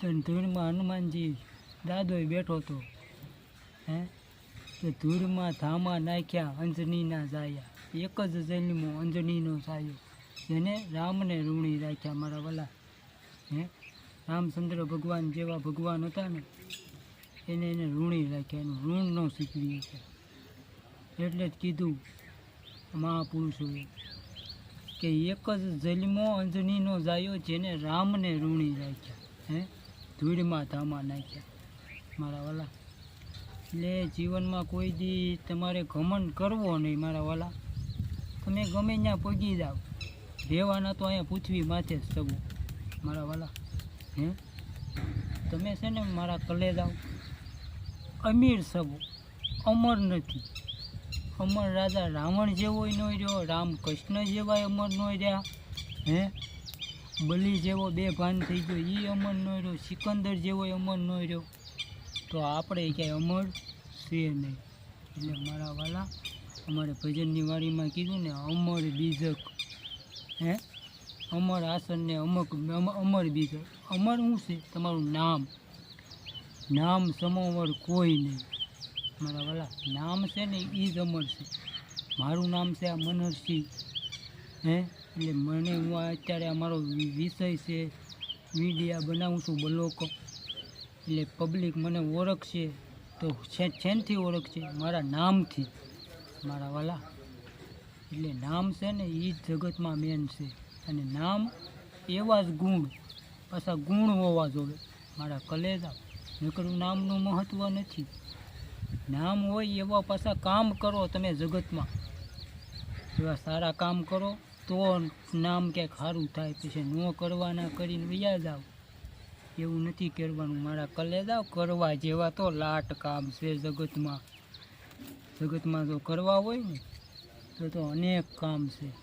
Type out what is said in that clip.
તો ધૂળમાં હનુમાનજી દાદોએ બેઠો હતો. હે? તો ધૂળમાં ધામા નાખ્યા અંજનીના જાયા. એક જ જન્મો અંજનીનો સાયો જેને રામને ઋણી રાખ્યા મારા વલા. હે? રામચંદ્ર ભગવાન જેવા ભગવાન હતા ને, એને એને ઋણી રાખ્યા, એનું ઋણ ન શીખવી છે એટલે જ કીધું મહાપુરુષોએ કે એક જ જન્મો અંજનીનો જાયો, જેને રામને ઋણી રાખ્યા. હે? ધૂળમાં ધામા નાખ્યા. મારા વાલા. એટલે જીવનમાં કોઈ દી તમારે ઘમંડ કરવો નહીં, મારા વાલા. તમે ગમે ત્યાં પગી જાઓ. રહેવાના તો અહીંયા પૃથ્વી માથે જ સગું. મારા વાલા, હે? તમે છે ને મારા કલે જાઓ અમીર સગો. અમર નથી. અમર રાજા રાવણ જેવોય ન રહ્યો, રામ કૃષ્ણ જેવાય અમર ન રહ્યા, હે? બલી જેવો બે ભાન થઈ ગયો. એ અમર ન રહ્યો સિકંદર જેવો અમર ન રહ્યો તો આપણે ક્યાંય અમર છે નહીં. એટલે મારા વાલા અમારે ભજનની વાડીમાં કીધું ને, અમર બીજક. હે? અમર આસન ને અમક, અમ- અમર બીજક. અમર શું છે? તમારું નામ. નામ સમોવર કોઈ નહીં. મારા વાલા, નામ છે ને એ જ અમર છે. મારું નામ છે આ મનહરસિંહ. હે? એટલે મને હું અત્યારે અમારો વિષય છે મીડિયા બનાવું છું બ્લોક એટલે પબ્લિક મને ઓળખશે, તો છેનથી ઓળખશે, મારા નામથી, મારા વાલા. એટલે નામ છે ને એ જ જગતમાં મેન છે. અને નામ એવા જ ગુણ, પાછા ગુણ હોવા જોઈએ. મારા કલેજા, નકરું નામનું મહત્ત્વ નથી. નામ હોય એવા પાછા કામ કરો તમે જગતમાં. એવા સારા કામ કરો તો નામ ક્યાંક સારું થાય પછી ન કરવાના કરીને વયા જાઓ. એવું નથી કરવાનું. મારા કલે જાઓ કરવા જેવા તો લાટ કામ છે જગતમાં. જગતમાં જો કરવા હોય ને, તો તો અનેક કામ છે.